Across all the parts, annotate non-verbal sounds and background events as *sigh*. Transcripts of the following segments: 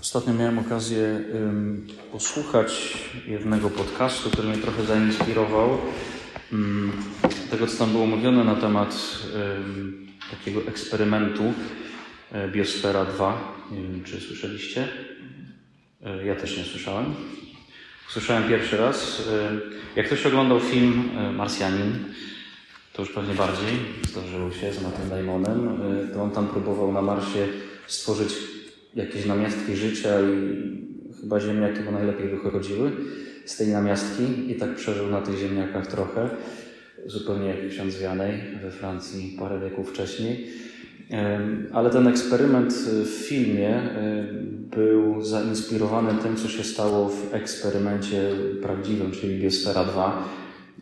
Ostatnio miałem okazję posłuchać jednego podcastu, który mnie trochę zainspirował. Tego, co tam było mówione na temat takiego eksperymentu y, Biosfera 2. Nie wiem, czy słyszeliście? Y, ja też nie słyszałem. Słyszałem pierwszy raz. Y, jak ktoś oglądał film Marsjanin, to już pewnie bardziej zdarzyło się z Mattem Damonem, to on tam próbował na Marsie stworzyć jakieś namiastki życia i chyba ziemniaki mu najlepiej wychodziły z tej namiastki i tak przeżył na tych ziemniakach trochę, zupełnie jak ksiądz Wianej we Francji parę wieków wcześniej. Ale ten eksperyment w filmie był zainspirowany tym, co się stało w eksperymencie prawdziwym, czyli Biosfera 2.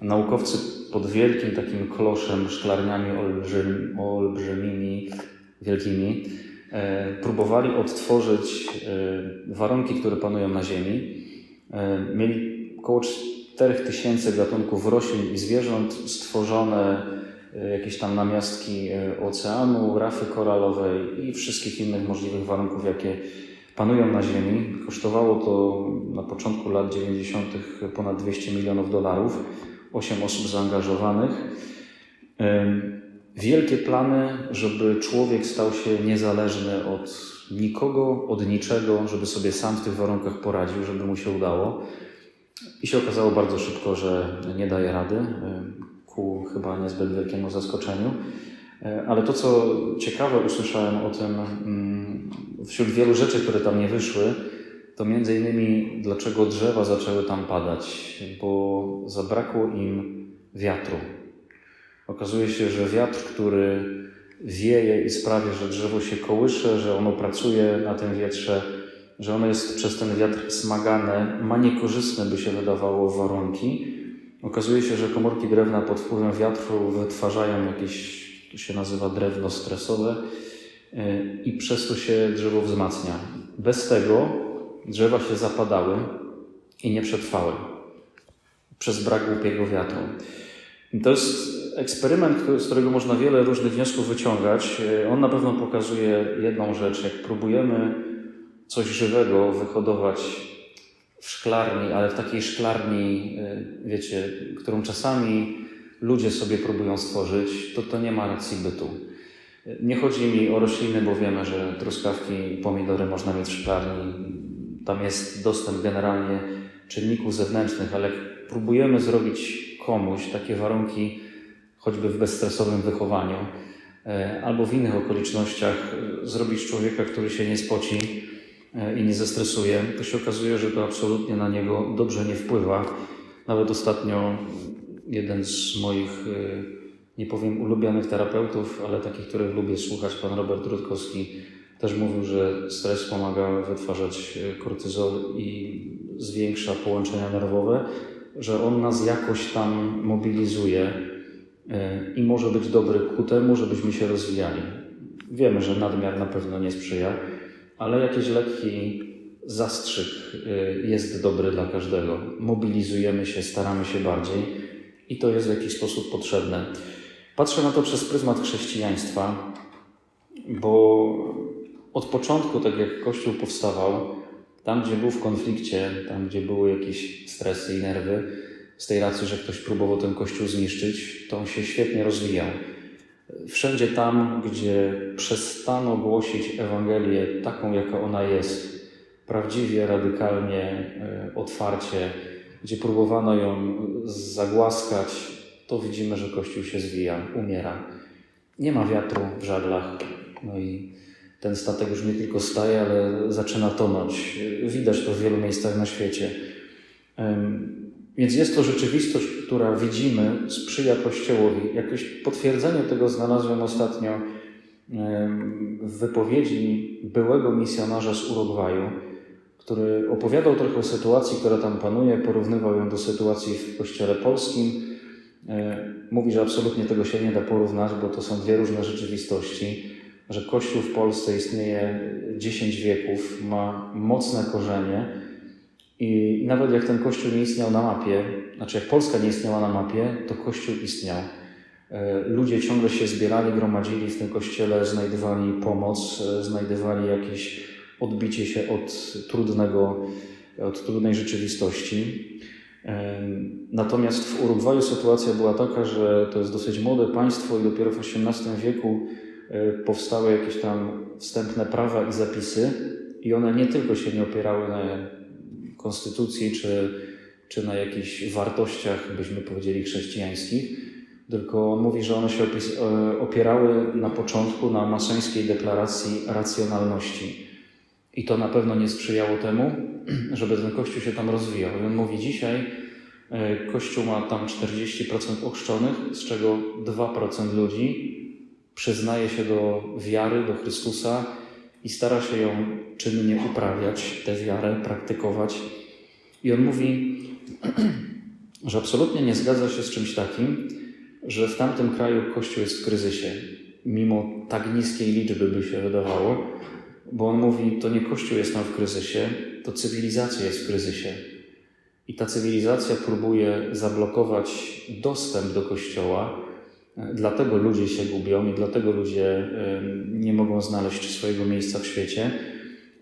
Naukowcy pod wielkim takim kloszem, szklarniami olbrzym, olbrzymimi, wielkimi, próbowali odtworzyć e, warunki, które panują na Ziemi. E, mieli około 4000 gatunków roślin i zwierząt, stworzone e, jakieś tam namiastki e, oceanu, rafy koralowej i wszystkich innych możliwych warunków, jakie panują na Ziemi. Kosztowało to na początku lat 90. ponad 200 milionów dolarów. 8 osób zaangażowanych. Wielkie plany, żeby człowiek stał się niezależny od nikogo, od niczego, żeby sobie sam w tych warunkach poradził, żeby mu się udało. I się okazało bardzo szybko, że nie daje rady, em, ku chyba niezbyt wielkiemu zaskoczeniu. E, Ale to, co ciekawe usłyszałem o tym, mm, wśród wielu rzeczy, które tam nie wyszły, to między innymi dlaczego drzewa zaczęły tam padać, bo zabrakło im wiatru. Okazuje się, że wiatr, który wieje i sprawia, że drzewo się kołysze, że ono pracuje na tym wietrze, że ono jest przez ten wiatr smagane, ma niekorzystne, by się wydawało, warunki. Okazuje się, że komórki drewna pod wpływem wiatru wytwarzają jakieś, to się nazywa drewno stresowe yy, i przez to się drzewo wzmacnia. Bez tego drzewa się zapadały i nie przetrwały przez brak głupiego wiatru. To jest eksperyment, z którego można wiele różnych wniosków wyciągać. E, On na pewno pokazuje jedną rzecz. Jak próbujemy coś żywego wyhodować w szklarni, ale w takiej szklarni, e, wiecie, którą czasami ludzie sobie próbują stworzyć, to to nie ma racji bytu. E, Nie chodzi mi o rośliny, bo wiemy, że truskawki i pomidory można mieć w szklarni. Tam jest dostęp generalnie czynników zewnętrznych, ale próbujemy zrobić komuś takie warunki, choćby w bezstresowym wychowaniu, e, albo w innych okolicznościach, e, zrobić człowieka, który się nie spoci e, i nie zestresuje, to się okazuje, że to absolutnie na niego dobrze nie wpływa. Nawet ostatnio jeden z moich, nie powiem ulubionych terapeutów, ale takich, których lubię słuchać, pan Robert Rutkowski, też mówił, że stres pomaga wytwarzać kortyzol i zwiększa połączenia nerwowe, że on nas jakoś tam mobilizuje e, i może być dobry ku temu, żebyśmy się rozwijali. Wiemy, że nadmiar na pewno nie sprzyja, ale jakiś lekki zastrzyk e, jest dobry dla każdego. Mobilizujemy się, staramy się bardziej i to jest w jakiś sposób potrzebne. Patrzę na to przez pryzmat chrześcijaństwa, bo od początku, tak jak Kościół powstawał, tam gdzie był w konflikcie, tam gdzie były jakieś stresy i nerwy, z tej racji, że ktoś próbował ten Kościół zniszczyć, to on się świetnie rozwijał. Wszędzie tam, gdzie przestano głosić Ewangelię taką, jaka ona jest, prawdziwie, radykalnie, e, otwarcie, gdzie próbowano ją zagłaskać, to widzimy, że Kościół się zwija, umiera. Nie ma wiatru w żaglach, no i ten statek już nie tylko staje, ale zaczyna tonąć. Widać to w wielu miejscach na świecie. Więc jest to rzeczywistość, która widzimy, sprzyja Kościołowi. Jakieś potwierdzenie tego znalazłem ostatnio w wypowiedzi byłego misjonarza z Urugwaju, który opowiadał trochę o sytuacji, która tam panuje, porównywał ją do sytuacji w Kościele polskim. E, Mówi, że absolutnie tego się nie da porównać, bo to są dwie różne rzeczywistości że Kościół w Polsce istnieje 10 wieków, ma mocne korzenie i nawet jak ten Kościół nie istniał na mapie, znaczy jak Polska nie istniała na mapie, to Kościół istniał. E, Ludzie ciągle się zbierali, gromadzili w tym Kościele, znajdowali pomoc, e, znajdowali jakieś odbicie się od trudnego, od trudnej rzeczywistości. Natomiast w Urugwaju sytuacja była taka, że to jest dosyć młode państwo i dopiero w XVIII wieku e, powstały jakieś tam wstępne prawa i zapisy i one nie tylko się nie opierały na konstytucji czy, czy na jakichś wartościach, byśmy powiedzieli, chrześcijańskich, tylko mówi, że one się e, opierały na początku na masońskiej deklaracji racjonalności. I to na pewno nie sprzyjało temu, *clears throat* żeby ten Kościół się tam rozwijał. I on mówi dzisiaj, e, Kościół ma tam 40% ochrzczonych, z czego 2% ludzi przyznaje się do wiary, do Chrystusa i stara się ją czynnie uprawiać, tę wiarę, praktykować. I on mówi, *clears throat* że absolutnie nie zgadza się z czymś takim, że w tamtym kraju Kościół jest w kryzysie, mimo tak niskiej liczby by się wydawało, bo on mówi, to nie Kościół jest tam w kryzysie, to cywilizacja jest w kryzysie. I ta cywilizacja próbuje zablokować dostęp do Kościoła, dlatego ludzie się gubią i dlatego ludzie nie mogą znaleźć swojego miejsca w świecie.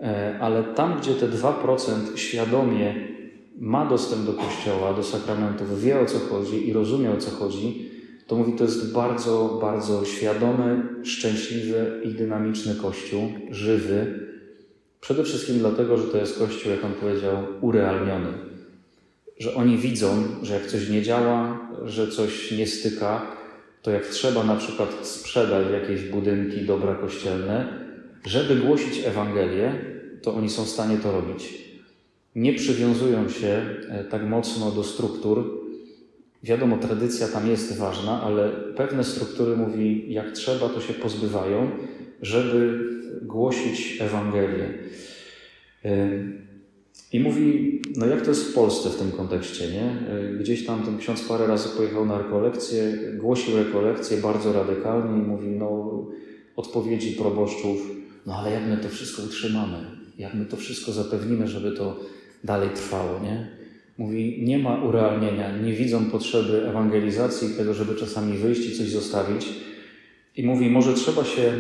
E, ale tam, gdzie te 2% świadomie ma dostęp do Kościoła, do sakramentów, wie o co chodzi i rozumie o co chodzi, to mówi, to jest bardzo, bardzo świadomy, szczęśliwy i dynamiczny Kościół, żywy. Przede wszystkim dlatego, że to jest Kościół, jak on powiedział, urealniony. Że oni widzą, że jak coś nie działa, że coś nie styka, to jak trzeba na przykład sprzedać jakieś budynki, dobra kościelne, żeby głosić Ewangelię, to oni są w stanie to robić. Nie przywiązują się e, tak mocno do struktur, Wiadomo, tradycja tam jest ważna, ale pewne struktury mówi, jak trzeba, to się pozbywają, żeby głosić Ewangelię. I mówi, no jak to jest w Polsce w tym kontekście, nie? Gdzieś tam ten ksiądz parę razy pojechał na rekolekcję, głosił rekolekcję bardzo radykalnie i mówi, no odpowiedzi proboszczów, no ale jak my to wszystko utrzymamy? Jak my to wszystko zapewnimy, żeby to dalej trwało, nie? Mówi, nie ma urealnienia, nie widzą potrzeby ewangelizacji, tego, żeby czasami wyjść i coś zostawić. I mówi, może trzeba się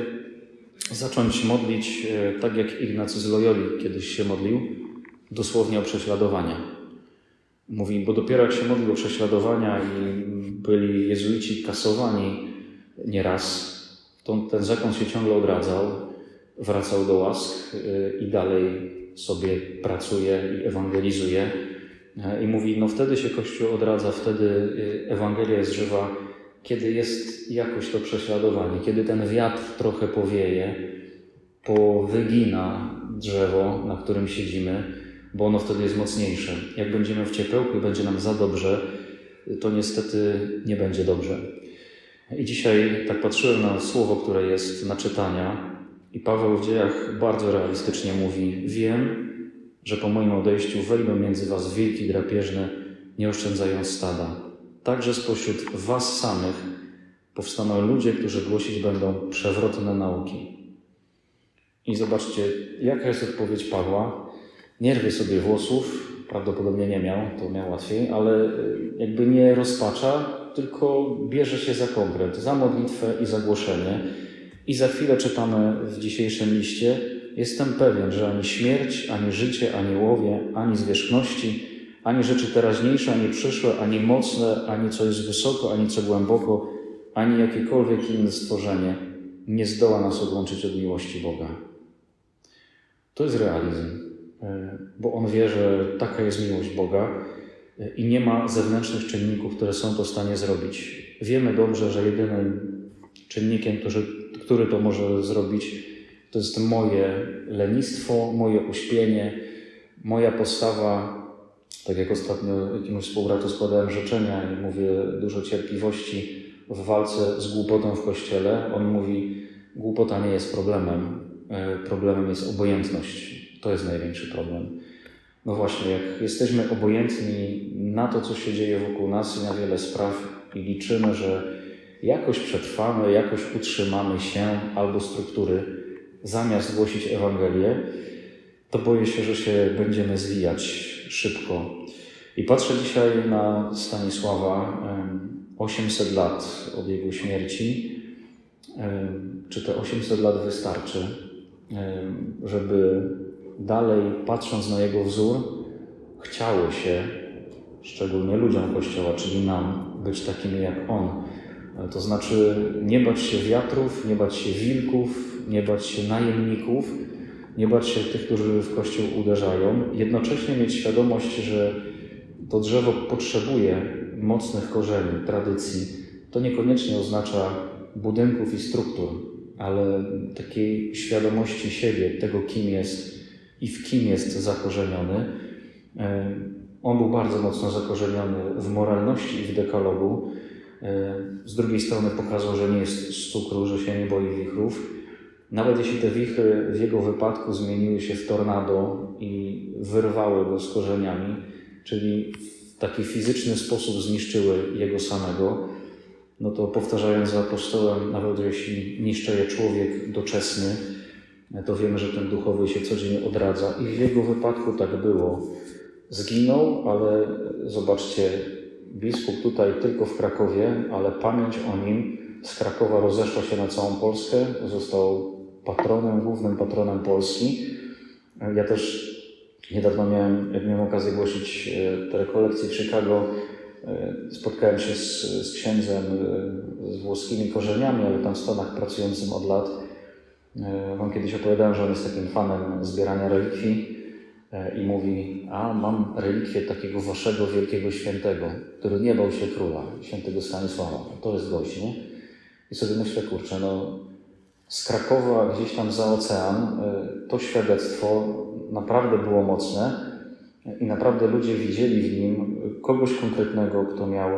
zacząć modlić e, tak, jak Ignacy z Loyoli kiedyś się modlił, dosłownie o prześladowania. Mówi, bo dopiero jak się modlił o prześladowania i byli jezuici kasowani nieraz, to ten zakon się ciągle odradzał, wracał do łask e, i dalej sobie pracuje i ewangelizuje. E, I mówi, no wtedy się Kościół odradza, wtedy y, Ewangelia jest żywa, kiedy jest jakoś to prześladowanie, kiedy ten wiatr trochę powieje, powygina drzewo, na którym siedzimy, bo ono wtedy jest mocniejsze. Jak będziemy w ciepełku i będzie nam za dobrze, to niestety nie będzie dobrze. I dzisiaj tak patrzyłem na słowo, które jest na czytania, i Paweł w dziejach bardzo realistycznie mówi: Wiem, że po moim odejściu wejdą między was wilki drapieżne, nie oszczędzając stada. Także spośród was samych powstaną ludzie, którzy głosić będą przewrotne nauki. I zobaczcie, jaka jest odpowiedź Pawła. Nie rwie sobie włosów, prawdopodobnie nie miał, to miał łatwiej, ale jakby nie rozpacza, tylko bierze się za konkret, za modlitwę i za głoszenie. I za chwilę czytamy w dzisiejszym liście, Jestem pewien, że ani śmierć, ani życie, ani łowie, ani zwierzchności, ani rzeczy teraźniejsze, ani przyszłe, ani mocne, ani co jest wysoko, ani co głęboko, ani jakiekolwiek inne stworzenie nie zdoła nas odłączyć od miłości Boga. To jest realizm, e, bo on wie, że taka jest miłość Boga e, i nie ma zewnętrznych czynników, które są to w stanie zrobić. Wiemy dobrze, że jedynym czynnikiem, który, który to może zrobić, to jest moje lenistwo, moje uśpienie, moja postawa. Tak jak ostatnio jakiemuś współbratu składałem życzenia i mówię dużo cierpliwości w walce z głupotą w kościele. On mówi, głupota nie jest problemem, e, problemem jest obojętność. To jest największy problem. No właśnie, jak jesteśmy obojętni na to, co się dzieje wokół nas i na wiele spraw i liczymy, że jakoś przetrwamy, jakoś utrzymamy się albo struktury zamiast głosić Ewangelię, to boję się, że się będziemy zwijać szybko. I patrzę dzisiaj na Stanisława, 800 lat od jego śmierci. Czy te 800 lat wystarczy, żeby dalej patrząc na jego wzór, chciało się, szczególnie ludziom Kościoła, czyli nam, być takimi jak on. To znaczy nie bać się wiatrów, nie bać się wilków, nie bać się najemników, nie bać się tych, którzy w Kościół uderzają. Jednocześnie mieć świadomość, że to drzewo potrzebuje mocnych korzeni, tradycji. To niekoniecznie oznacza budynków i struktur, ale takiej świadomości siebie, tego kim jest i w kim jest zakorzeniony. E, On był bardzo mocno zakorzeniony w moralności i w dekalogu. E, Z drugiej strony pokazał, że nie jest z cukru, że się nie boi wichrów. Nawet jeśli te wichry w jego wypadku zmieniły się w tornado i wyrwały go z korzeniami, czyli w taki fizyczny sposób zniszczyły jego samego, no to powtarzając za apostołem, nawet jeśli niszczy je człowiek doczesny, to wiemy, że ten duchowy się codziennie odradza. I w jego wypadku tak było. Zginął, ale zobaczcie, biskup tutaj tylko w Krakowie, ale pamięć o nim z Krakowa rozeszła się na całą Polskę. Został patronem, głównym patronem Polski. Ja też niedawno miałem, miałem okazję głosić e, te rekolekcje w Chicago, e, spotkałem się z, z księdzem e, z włoskimi korzeniami, ale tam w Stanach pracującym od lat. E, Wam kiedyś opowiadałem, że on jest takim fanem zbierania relikwii e, i mówi, a mam relikwię takiego waszego wielkiego świętego, który nie bał się króla, świętego Stanisława. To jest gość, nie? I sobie myślę, kurczę, no z Krakowa gdzieś tam za ocean e, to świadectwo naprawdę było mocne i naprawdę ludzie widzieli w nim kogoś konkretnego, kto miał,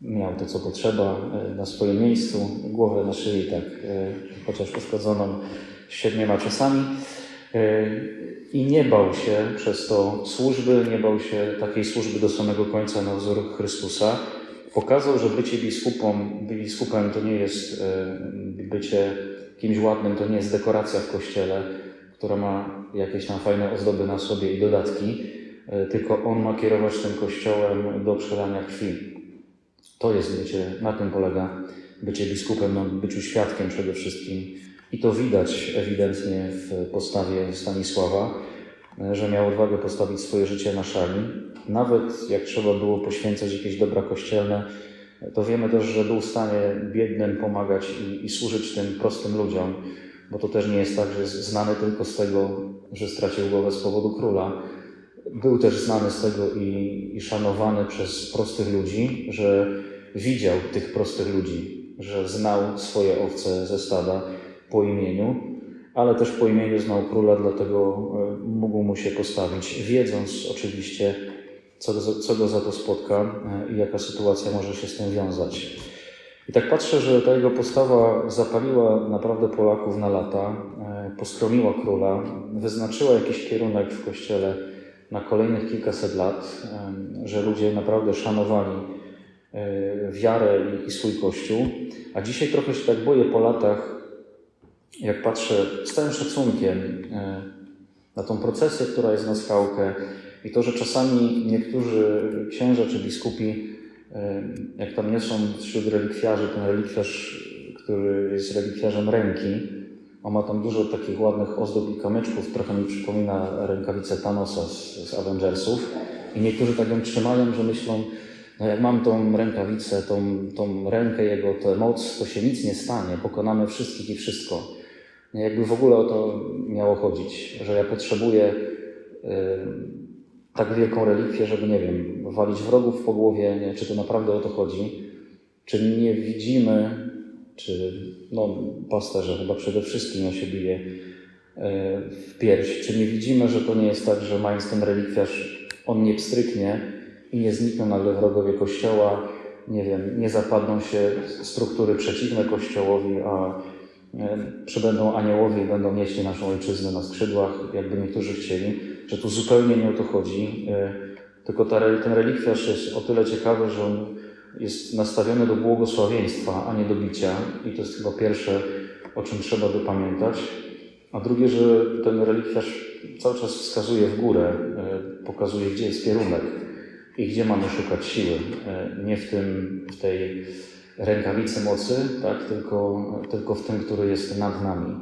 miał to, co potrzeba e, na swoim miejscu, głowę na szyi, tak, e, chociaż uszkodzoną siedmioma czasami. E, I nie bał się przez to służby, nie bał się takiej służby do samego końca na wzór Chrystusa. Pokazał, że bycie biskupem, biskupem to nie jest bycie kimś ładnym, to nie jest dekoracja w kościele, która ma jakieś tam fajne ozdoby na sobie i dodatki, tylko on ma kierować tym kościołem do przelania krwi. To jest bycie, na tym polega bycie biskupem, na byciu świadkiem przede wszystkim. I to widać ewidentnie w postawie Stanisława, e, że miał odwagę postawić swoje życie na szali. Nawet jak trzeba było poświęcać jakieś dobra kościelne, to wiemy też, że był w stanie biednym pomagać i, i służyć tym prostym ludziom, bo to też nie jest tak, że jest znany tylko z tego, że stracił głowę z powodu króla. Był też znany z tego i, i szanowany przez prostych ludzi, że widział tych prostych ludzi, że znał swoje owce ze stada po imieniu, ale też po imieniu znał króla, dlatego e, mógł mu się postawić, wiedząc oczywiście, co, co go za to spotka e, i jaka sytuacja może się z tym wiązać. I tak patrzę, że ta jego postawa zapaliła naprawdę Polaków na lata, e, poskromiła króla, wyznaczyła jakiś kierunek w kościele na kolejnych kilkaset lat, że ludzie naprawdę szanowali wiarę i, i swój kościół. A dzisiaj trochę się tak boję po latach, jak patrzę z całym szacunkiem e, na tą procesję, która jest na skałkę i to, że czasami niektórzy księża czy biskupi, e, jak tam nie są wśród relikwiarzy, ten relikwiarz, który jest relikwiarzem ręki, on ma tam dużo takich ładnych ozdób i kamyczków, trochę mi przypomina rękawicę Thanosa z, z Avengersów i niektórzy tak ją trzymają, że myślą, no jak mam tą rękawicę, tą, tą rękę jego, tę moc, to się nic nie stanie, pokonamy wszystkich i wszystko. Nie, Jakby w ogóle o to miało chodzić, że ja potrzebuję y, tak wielką relikwię, żeby, nie wiem, walić wrogów po głowie, nie? czy to naprawdę o to chodzi, czy nie widzimy, czy no, pasterze chyba przede wszystkim się bije y, w pierś, czy nie widzimy, że to nie jest tak, że mając ten relikwiarz, on nie pstryknie i nie znikną nagle wrogowie Kościoła, nie wiem, nie zapadną się struktury przeciwne Kościołowi, a e, przybędą aniołowie i będą nieśli naszą ojczyznę na skrzydłach, jakby niektórzy chcieli, że tu zupełnie nie o to chodzi. e, Tylko ta, ten relikwiarz jest o tyle ciekawy, że on jest nastawiony do błogosławieństwa, a nie do bicia. I to jest chyba pierwsze, o czym trzeba by pamiętać. A drugie, że ten relikwiarz cały czas wskazuje w górę, e, pokazuje, gdzie jest kierunek i gdzie mamy szukać siły. E, Nie w tym, w tej rękawicy mocy, tak, tylko, tylko w tym, który jest nad nami.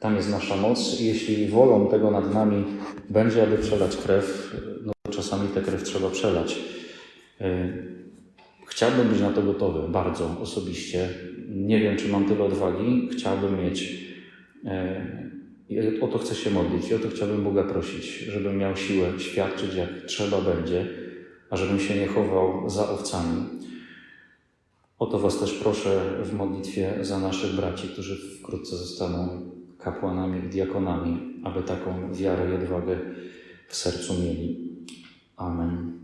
Tam jest nasza moc i jeśli wolą tego nad nami będzie, aby przelać krew, no to czasami tę krew trzeba przelać. E, Chciałbym być na to gotowy, bardzo osobiście. Nie wiem, czy mam tyle odwagi. Chciałbym mieć. E, i o to chcę się modlić i o to chciałbym Boga prosić, żebym miał siłę świadczyć, jak trzeba będzie, a żebym się nie chował za owcami. O to Was też proszę w modlitwie za naszych braci, którzy wkrótce zostaną kapłanami diakonami, aby taką wiarę i odwagę w sercu mieli. Amen.